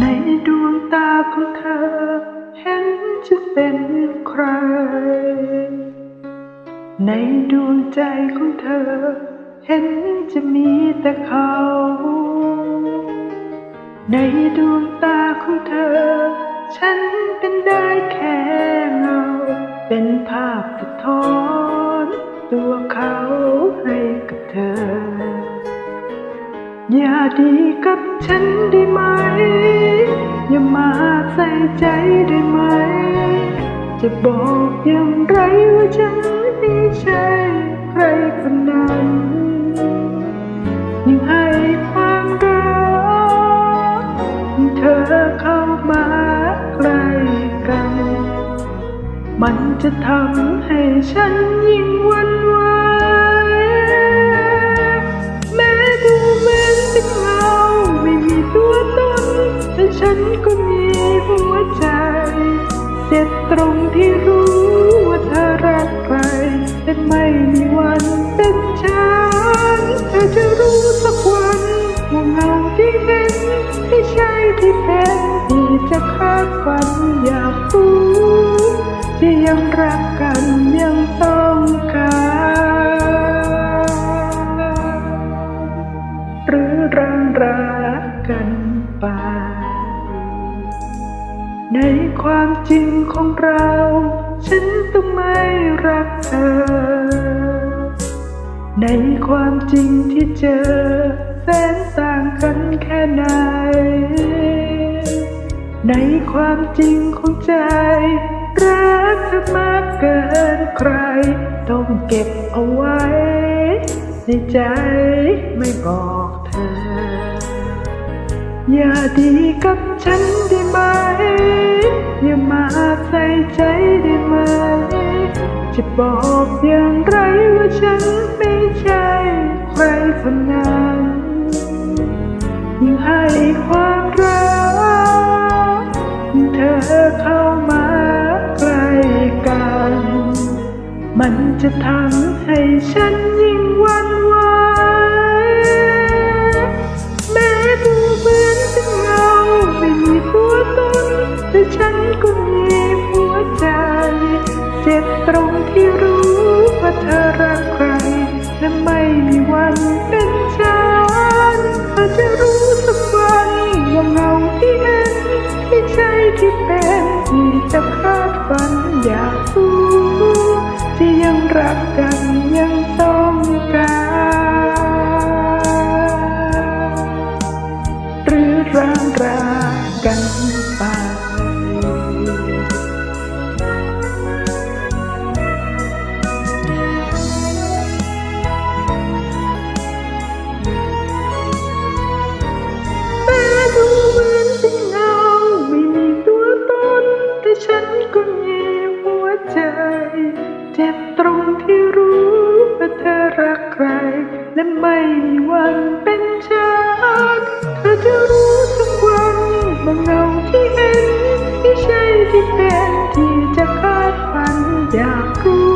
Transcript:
ในดวงตาของเธอ เห็นจะเป็นใคร ในดวงใจของเธอ เห็นจะมีแต่เขา ในดวงตาของเธอ ฉันเป็นได้แค่เงา เป็นภาพสะท้อน ตัวเขาให้กับเธอ อย่าดีกับฉันได้ไหม อย่ามาใส่ใจได้ไหม จะบอกอย่างไรว่าฉันไม่ใช่ใครคนนั้นยังให้ความรักเธอเข้ามา มันจะทำให้ฉันยิ่งวันไหวแม้ดูเหมือนเป็นเงาไม่มีตัวตนแต่ฉันก็มีหัวใจ เจ็บตรงที่รู้ว่าเธอรักใครแต่ไม่มีวันเป็นฉันเธอจะรู้สักวันว่าเงาที่เห็นไม่ใช่ที่เป็นที่จะคาดฝัน รักกันไป ในความจริงของเรา ฉันต้องไม่รักเธอ ในความจริงที่เจอ แสนต่างกันแค่ไหน ในความจริงของใจ รักเธอมากเกินใคร ต้องเก็บเอาไว้ในใจไม่บอกเธอ อย่าดีกับฉันได้ไหม อย่ามาใส่ใจได้ไหม จะบอกอย่างไรว่าฉันไม่ใช่ใครคนนั้นยิ่งให้ความรักเธอเข้ามาใกล้กัน มันจะทำให้ฉัน ก็มีหัวใจ เจ็บตรงที่รู้ และไม่มีวันเป็นฉันเธอจะรู้สักวันบางเงาที่เห็นไม่ใช่ที่เป็นที่จะคาดฝันอยากรู้